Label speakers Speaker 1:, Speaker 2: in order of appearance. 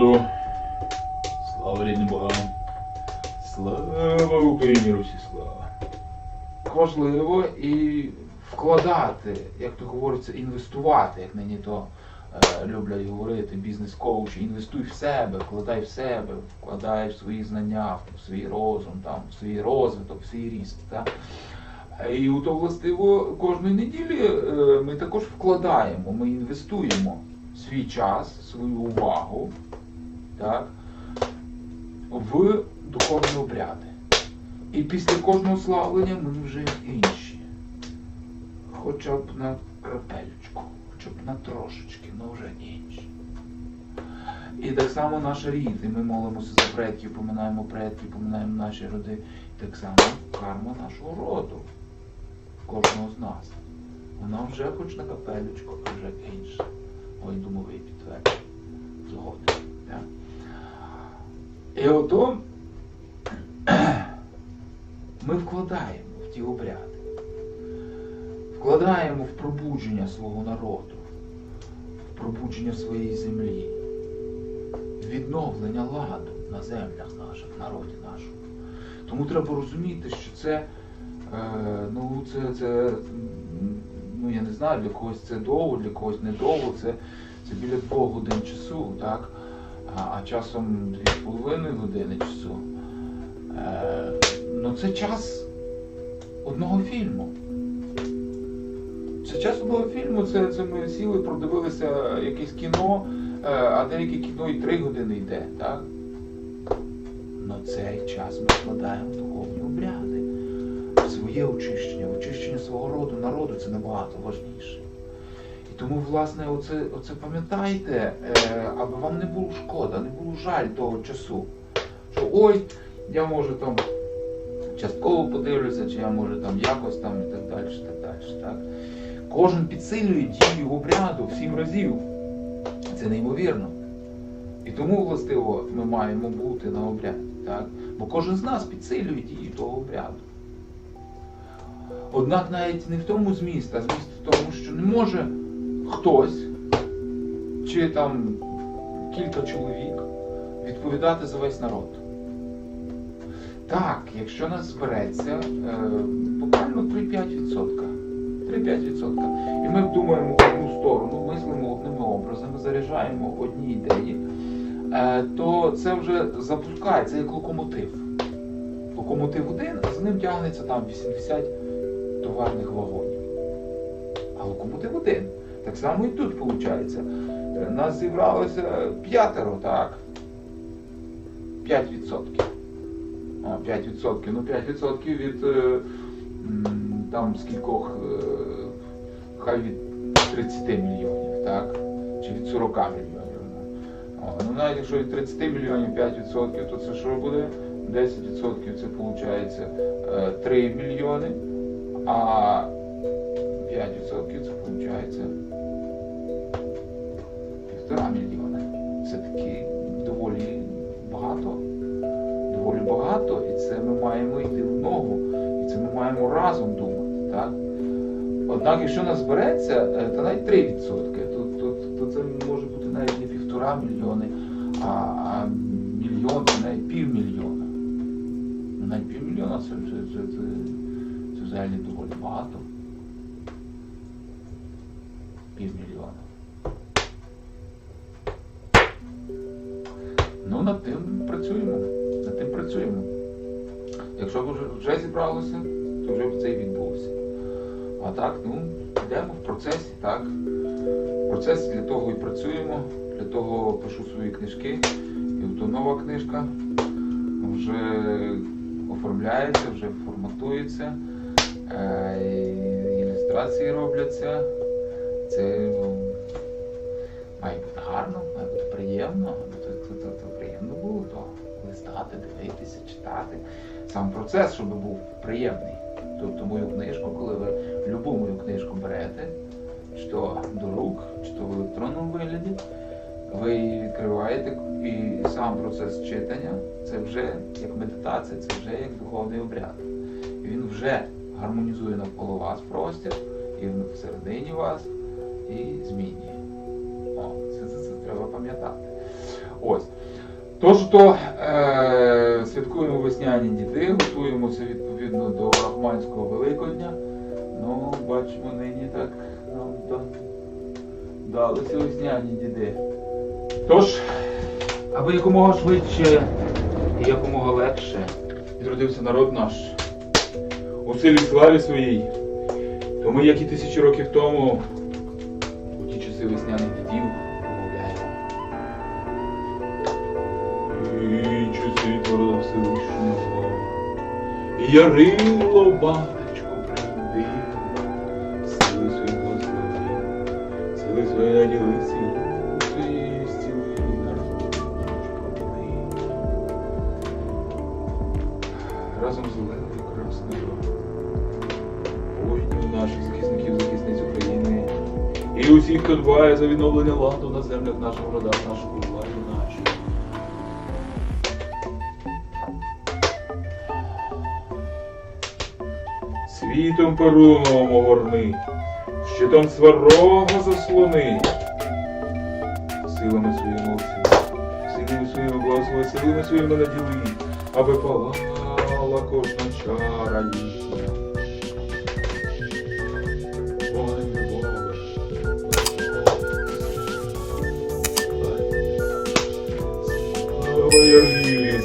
Speaker 1: народу. Слава рідним богам. Слава Україні, Русі, слава.
Speaker 2: важливо і вкладати, як то говориться, інвестувати, як нині то е, люблять говорити бізнес-коучі, інвестуй в себе, вкладай в себе, вкладай в свої знання, в свій розум, там, в свій розвиток, в свій ріст. Так? І у то властиво кожної неділі е, ми також вкладаємо, ми інвестуємо свій час, свою увагу так, в духовні обряди. І після кожного славлення ми вже інші. Хоча б на крапельку, хоча б на трошечки, але вже інші. І так само наш рід, і ми молимося за предків, поминаємо предків, поминаємо наші роди. І так само карма нашого роду, кожного з нас. Вона вже хоч на капелючку, а вже інша. Ой, думовий підтверджує. І ото ми вкладаємо в ті обряди, вкладаємо в пробудження свого народу, в пробудження своєї землі, відновлення ладу на землях наших, в народі нашому. Тому треба розуміти, що це, е, ну, це, це, ну я не знаю, для когось це довго, для когось недовго, це, це біля двох годин часу, так? А, часом дві з половиною години часу. Е, ну це час одного фільму. Це час одного фільму, це, це ми сіли, продивилися якесь кіно, е, а деяке кіно і три години йде, так? Ну цей час ми вкладаємо в духовні обряди, в своє очищення, в очищення свого роду, народу це набагато важніше. Тому, власне, оце, оце пам'ятайте, е, аби вам не було шкода, не було жаль того часу. Що ой, я може там частково подивлюся, чи я може там якось там і так далі, так далі. Так? Кожен підсилює дію обряду в сім разів. Це неймовірно. І тому, властиво, ми маємо бути на обряді. Так? Бо кожен з нас підсилює дію того обряду. Однак навіть не в тому зміст, а зміст в тому, що не може хтось чи там кілька чоловік відповідати за весь народ. Так, якщо нас збереться е, буквально 3-5%. 3-5%. І ми думаємо в одну сторону, мислимо одними образами, заряджаємо одні ідеї, е, то це вже запускається як локомотив. Локомотив один, а за ним тягнеться там 80 товарних вагонів. А локомотив один. Так само і тут виходить. Нас зібралося п'ятеро, так? 5%. А, 5%. Ну 5% від е, там скількох, е, хай від 30 мільйонів, так? Чи від 40 мільйонів. Ну навіть якщо від 30 мільйонів 5%, то це що буде? 10% це виходить 3 мільйони, а 5% це виходить півтора мільйона. Це таки доволі багато. Доволі багато, і це ми маємо йти в ногу, і це ми маємо разом думати. Так? Однак, якщо нас збереться, е, то навіть 3%, то, то, то це може бути навіть не півтора мільйони, а, а мільйон, це навіть півмільйона. Ну, навіть півмільйона це вже це, це, це взагалі доволі багато. Півмільйона. Ну, над тим працюємо. Над тим працюємо. Якщо вже, вже зібралося, то вже це і відбулося. А так, ну, йдемо в процесі, так. В процесі для того і працюємо, для того пишу свої книжки. І от нова книжка вже оформляється, вже форматується, е, ілюстрації робляться. Це ну, має бути гарно, має бути приємно. То приємно було то листати, дивитися, читати. Сам процес, щоб був приємний. Тобто мою книжку, коли ви любу мою книжку берете, чи то до рук, чи то в електронному вигляді, ви її відкриваєте і сам процес читання це вже як медитація, це вже як духовний обряд. І він вже гармонізує навколо вас простір, і всередині вас, і змінює. О, це, це, це треба пам'ятати. Ось. Тож то е, святкуємо весняні діти, готуємося відповідно до Рахманського Великодня. Ну, бачимо, нині так нам там далися весняні діди. Тож, аби якомога швидше і якомога легше відродився народ наш у силі славі своїй, то ми, як і тисячі років тому, часи весняних дідів промовляємо.
Speaker 1: І часи Всевишнього. Ярило, батечко, прибив, сили свої благослови, сили свої наділи свої, зціли народ.
Speaker 2: Разом з Оленою Красною.
Speaker 1: Воїнів наших захисників, захисниць України. І усіх, хто дбає за відновлення ладу на землях наших родах, нашого владу нашої. Світом перуновим огорни, щитом сварога заслони. Силами своїми оці, силами своїми благослови, силами своїми наділи, аби палала кожна чара їхня. Слава Ярилі,